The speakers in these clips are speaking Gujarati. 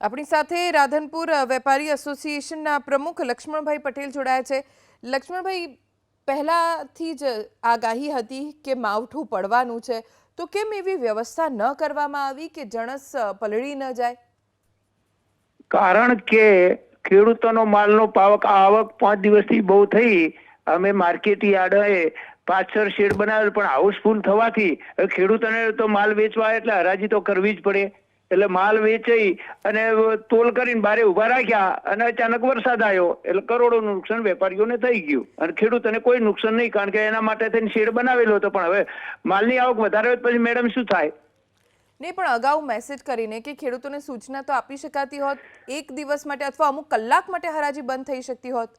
આપણી સાથે રાધનપુર વેપારી એસોસિએશનના પ્રમુખ લક્ષ્મણભાઈ પટેલ જોડાયા છે. લક્ષ્મણભાઈ, પહેલાથી જ આગાહી હતી કે માવઠું પડવાનું છે. તો કેમ એવી વ્યવસ્થા ન કરવામાં આવી કે જણસ પલળી ન જાય? કારણ કે ખેડૂતોનો માલનો પાવક આવક પાંચ દિવસથી બહુ થઈ. અમે માર્કેટ યાર્ડે પાછળ શેડ બનાવેલ, પણ હાઉસફુલ થવાથી ખેડૂતોને તો માલ વેચવા એટલે હરાજી તો કરવી જ પડે. એટલે માલ વેચાઈ અને તોલ કરીને બારે ઊભા રાખ્યા અને અચાનક વરસાદ આવ્યો એટલે કરોડોનું નુકસાન વેપારીઓને થઈ ગયું. અને ખેડૂતોને કોઈ નુકસાન નહીં કારણ કે એના માટે થઈને શેડ બનાવેલો હતો. પણ હવે માલની આવક વધારે હોય પછી મેડમ શું થાય? નહીં પણ અગાઉ મેસેજ કરીને કે ખેડૂતોને સૂચના તો આપી શકાતી હોત. એક દિવસ માટે અથવા અમુક કલાક માટે હરાજી બંધ થઈ શકતી હોત.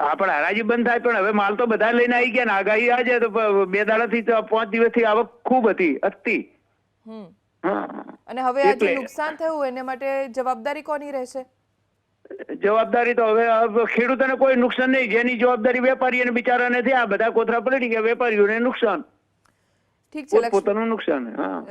હા પણ હરાજી બંધ થાય પણ હવે માલ તો બધા લઈને આવી ગયા ને. આગાહી આજે તો બે દાડાથી તો પાંચ દિવસથી આવક ખૂબ હતી હતી હમ. હા. અને હવે આ જે નુકસાન થયું એને માટે જવાબદારી કોની રહેશે? જવાબદારી તો હવે ખેડૂતોને કોઈ નુકસાન નહીં. જેની જવાબદારી વેપારીઓને નથી આ બધા કોથરા પલટી ગયા. વેપારીઓને નુકસાન. ઠીક છે પોતાનું નુકસાન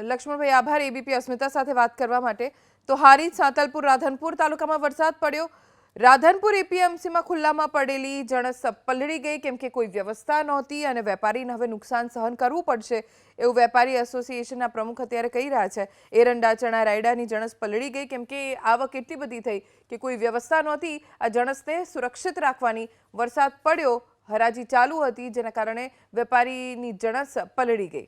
લક્ષ્મણભાઈ આભાર. એબીપી અસ્મિતા સાથે વાત કરવા માટે. તો હારી સાંતલપુર રાધનપુર તાલુકામાં વરસાદ પડ્યો. રાધનપુર એપીએમસીમાં ખુલ્લામાં પડેલી જણસ પલળી ગઈ, કેમ કે કોઈ વ્યવસ્થા નહોતી અને વેપારીને હવે નુકસાન સહન કરવું પડશે એવું વેપારી એસોસિએશનના પ્રમુખ અત્યારે કહી રહ્યા છે. એરંડા ચણા રાયડાની જણસ પલળી ગઈ, કેમ કે આવક એટલી બધી થઈ કે કોઈ વ્યવસ્થા નહોતી. આ જણસને સુરક્ષિત રાખવાની વરસાદ પડ્યો, હરાજી ચાલુ હતી, જેના કારણે વેપારીની જણસ પલળી ગઈ.